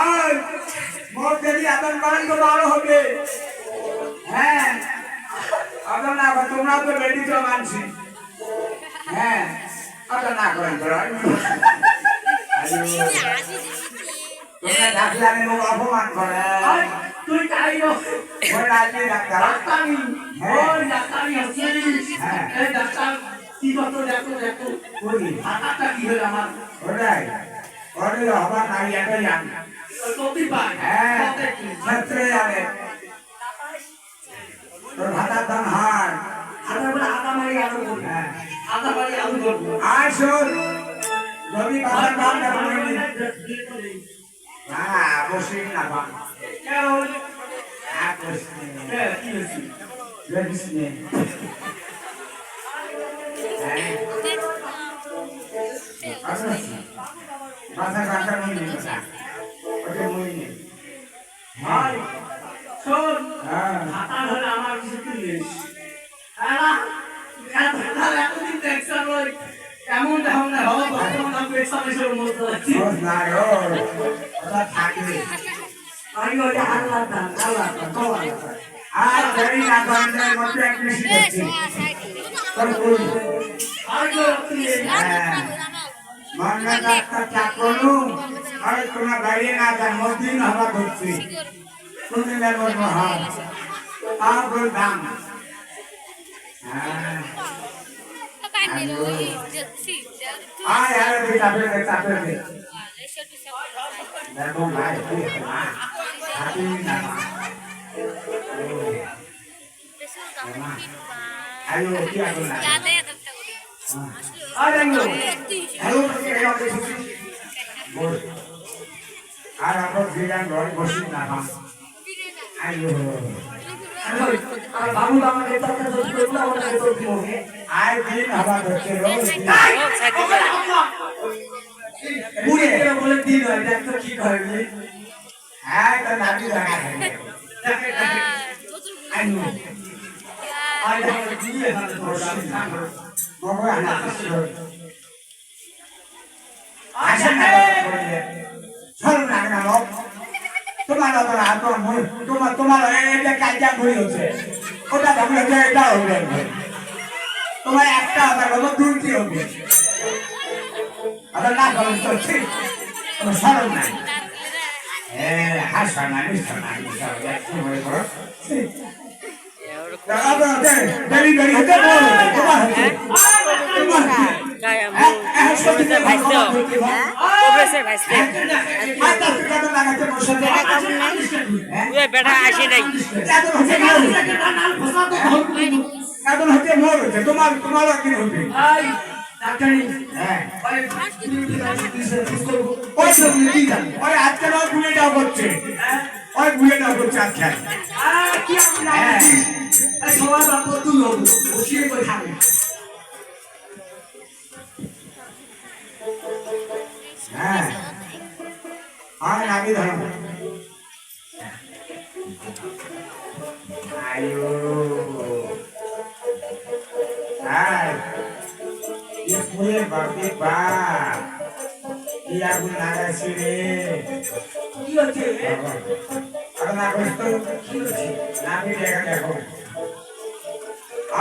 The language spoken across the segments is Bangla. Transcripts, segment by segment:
আর মোট যদি আদান করেন তো আরও হবে। হ্যাঁ। আদান না তোমরা তো রেডি তো মানছি। হ্যাঁ। আদান না করেন তো তোমরা ডাকলে আমি অপমান করে। তুই তাই ডাক্তার। ডাক্তারি, হচ্ছিস। হ্যাঁ। ডাক্তার, কি দেখো, দেখো। করি হাতাটা কি হলো আমার? ওটাই ওটাই হবার নাই আমি ওই কপি পায়। হ্যাঁ ক্ষেত্রে যাবে তোর ভাতার দাম হার হাতা বলে হাতা মারি আলু করব। হ্যাঁ হাতা মারি আলু করব। আয় শোন রবি ভাতার দাম দেবো না বসিস না বাবা কেন? আর না। এ, কি হয়েছে? আছি। বস না রো ওটা থাকবে আমি ওই যে আল্লাহর দান, আল্লাহর দান, তোমার দান। আর দেরি না করলে মধ্যে এক বেশি করছে তোর বল আর কেউ রাখতে মঙ্গল ডাক্তার চাপ করলু তোমার গাড়ি না তার মধ্যে হওয়া করছি তুমি নেব মহা আর বল দাম হ্যাঁ আয় আরে তুই চাপে দে চাপে দে দেখো ভাই তুই মা হাতি না আয়ো কি আগুন না আর একজন। হ্যালো এই অফিস বল আর আপনার রয় বসি না মা আয়ো আর বাবু আমাকে তর্ক তর্ক করল, আমাকে তর্ক করবে। আয় দিন হওয়া করছে রোজ দিন। এই, ওকে আল্লাহ। বুড়ি করে বলে দিন হয়, দেখ তো কি করে বুঝলি? হ্যাঁ তো নাতি দেখা থাকে দেখে, দেখে। আয়ো আর দেখো, দিয়ে এখানে বসে চলো না তোমার তো তোমার তোমার এটা কাজা ঘুরি হচ্ছে ওটা ভাবলে এটা হবে তোমার একটা হবে হলো দুটি হবে আবার না করুন তো ঠিক কোনো সরল নাই হ্যাঁ হাসা না মিশা না মিশা মনে করো হতে. হ্যাঁ হ্যাঁ বেটা আসে নাই। তোমার তোমার কি হবে ডাক্তারি, হ্যাঁ। ওই, করছে। হ্যাঁ? ওই করছে সবার বাপ তুই বসিয়ে করে খাবে। হ্যাঁ। আর আমি ধরো আমি দেখা দেখো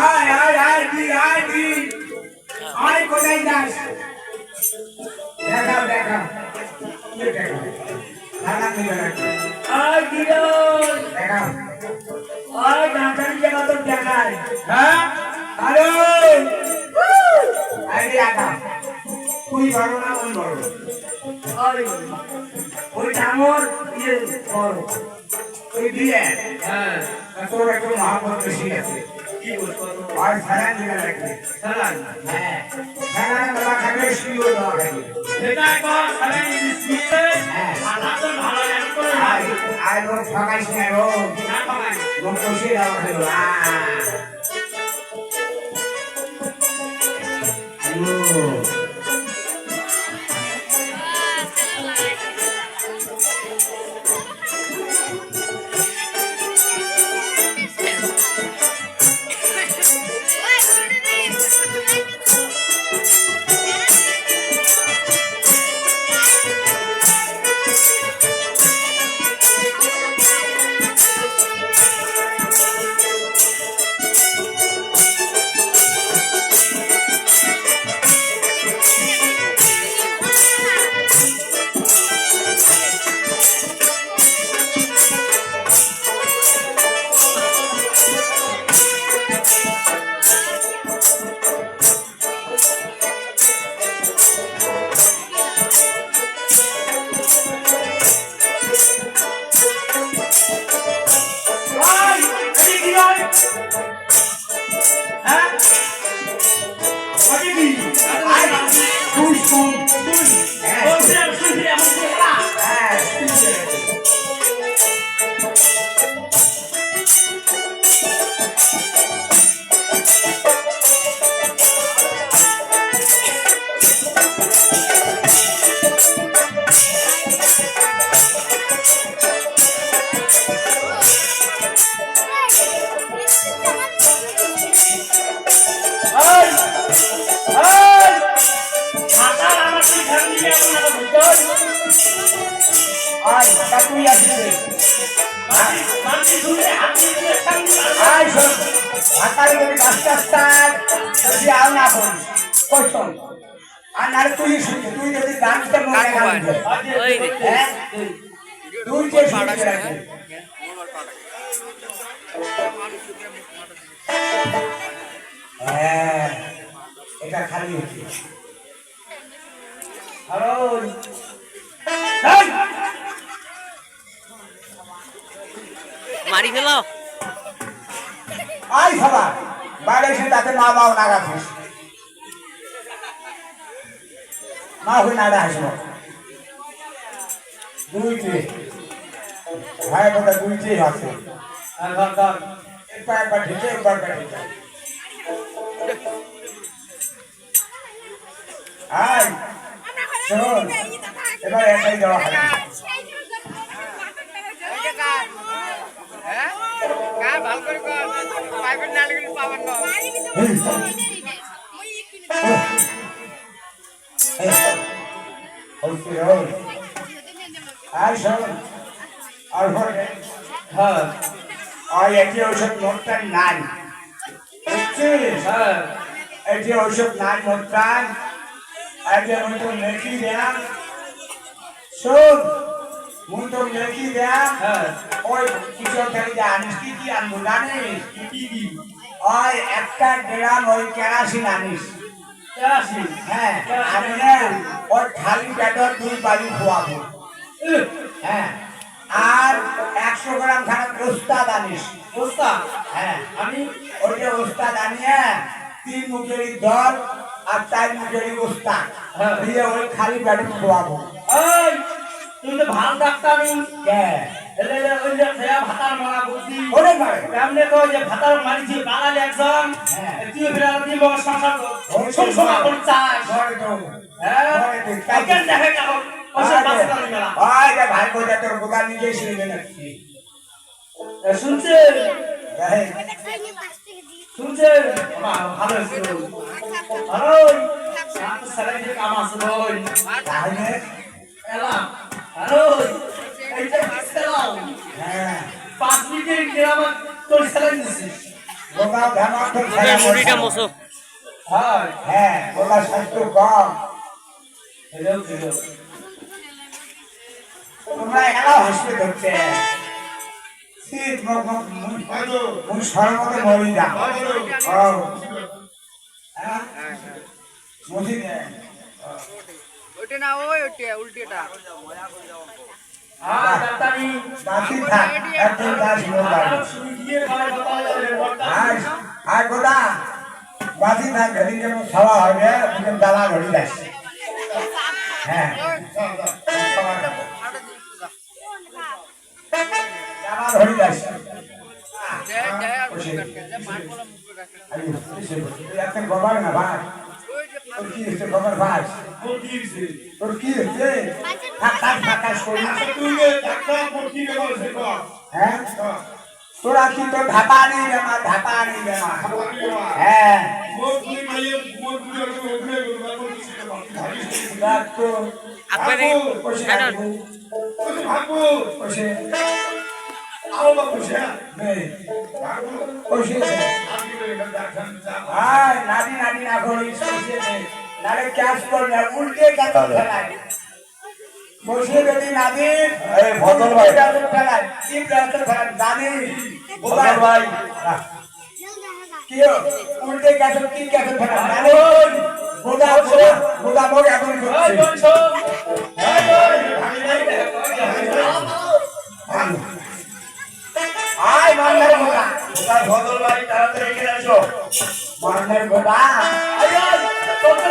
আয় আয় আয় দি আয় দি। আয় কোথায় যাস? দেখাও দেখাও। কি দেখাও আয় বিরল, দেখাও। আয় ডাক্তারি জায়গা তো দেখায়। হ্যাঁ? হ্যালো আরে আগা তুই বড় না ওই বড়। আরে, ওই ডাঙর, ইয়ে বড়। দিয়ে হ্যাঁ, তোর একটু মহাপত বেশি আছে। কি? আর রাখবে। হ্যাঁ। সারা বাবা খাবে শুয়ে দেওয়া খাবে এটা ভালো জানি করে লোক না না। লোক। খাবে আয়ো যদি আর না কই শোন আর নাহলে তুই শুনবি তুই যদি গানটা মনে গান। ওই। হ্যাঁ? তুই যে হ্যাঁ এটা খালি হচ্ছে। হ্যালো? মারি ফেলো। সবা বাইরে এসে তাতে মা বাবা না রাখিস মা হয়ে না আসব দুইটি ভাই কথা দুইটি আছে। আর ধর ধর একবার একবার ঢেকে একবার একবার আয়। শোন এবার আর হ্যাঁ এটি ঔষধ মোটটা নাই বুঝছিস হ্যাঁ এটি ঔষধ নাই মোটটা আগে মতো লেখি দেন শোন মুন্ড লেখি দেন ওই কিছু থেকে যে আনিস কি কি আনব জানিস? কি কি কি ওই একটা গ্রাম ওই কেরাসিন আনিস। কেরাসিন। হ্যাঁ আমি ওই খালি পেটর দুই বাড়ি খোয়াবো। হ্যাঁ আর একশো গ্রাম খানা ওস্তাদ আনিস। ওস্তাদ, হ্যাঁ। আমি? ওইটা ওস্তাদ আনিয়ে তিন মুখেরই দর আর চার মুখেরই ওস্তাদ। হ্যাঁ। দিয়ে ওই খালি পেটে খোয়াবো। এই, তুই তো ভালো ডাক্তারই। হ্যাঁ। ভাতার মারিছি, বাঙালি একজন। হ্যাঁ। তুই ফের সংসার সংসার তো হ্যাঁ? দেখে যে ভাই কোথা তোর বোকা নিজে শুনবে এ, শুনছেন? ভাই ভালো কাম ভাই। মুড়িটা মোছো হ্যাঁ, হ্যাঁ স্বাস্থ্য কম। তোমরা এখানে হাসতে ধরছে সর্বত মরি মুছি দে ওইটা না ওই ওইটা উল্টেটা। হ্যাঁ, মোবাইল আরও আর বাসি থাক ঘড়ি যেন খাওয়া হবে তুমি দালা ঘড়ি যাস। হ্যাঁ। ঘড়ি যাস। একটা গোবর না ভাই? তোর কি হচ্ছে গোবর ভাই কি? তোর কি হচ্ছে ফাঁকাস ফাঁকাস করি হ্যাঁ তোরা কি তোর ঢাকা নেই বেমার ঢাকা নেই বেমার হ্যাঁ দেখ তো আপনারে জানেন থাকব বসে নেই বসে আয় নাদি নাদি না করিস বসে নেই নালে ক্যাশ করবে উল্টে কেন ফেলায় বসে যদি নাদি এই ভদ্র ভাই। ফেলায় কি ব্যাপার ফেলায় জানি ভদ্র ভাই। কি? উল্টে গেছে কি গেছে ফেলায় জানি গোদা গোদা মোর এখন করছে। আয় মান্নার গোদা ভদল বাড়ি তাড়াতাড়ি এখানে আসো মান্নার গোটা বল। তোর তো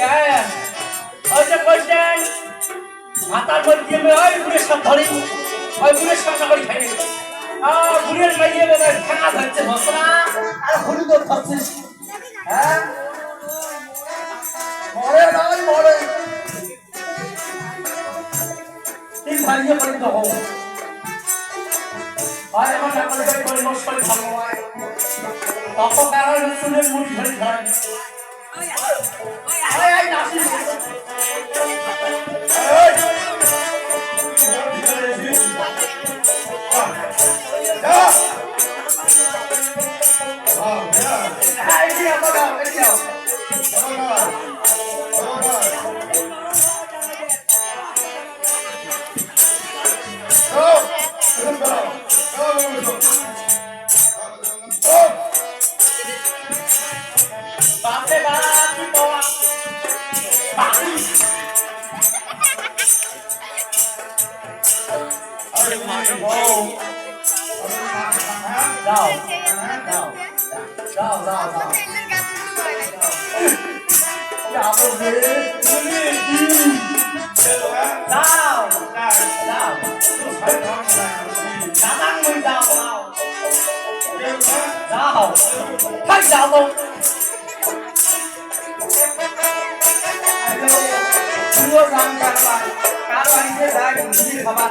হ্যাঁ, ওই যে কইছেন, মাথার মধ্যে দিয়ে ওই বুড়ের সব ধরে, ওই বুড়ের সব সকলে খাই। আহ, বুড়ের মাইয়ে বেলা ধরছে, মশলা, আর ধরছিস। হ্যাঁ? মরে নয়, মরে। তিন ভাইয়ে পর্যন্ত হও। এখন এখন করে করে নষ্ট খাব, তখন কারণ শুনে মুড়ি ধরে ধরে আয় আয় যাও তো পুরো রাম কারবার কারবারিতে যায় ঘুষি খাবার.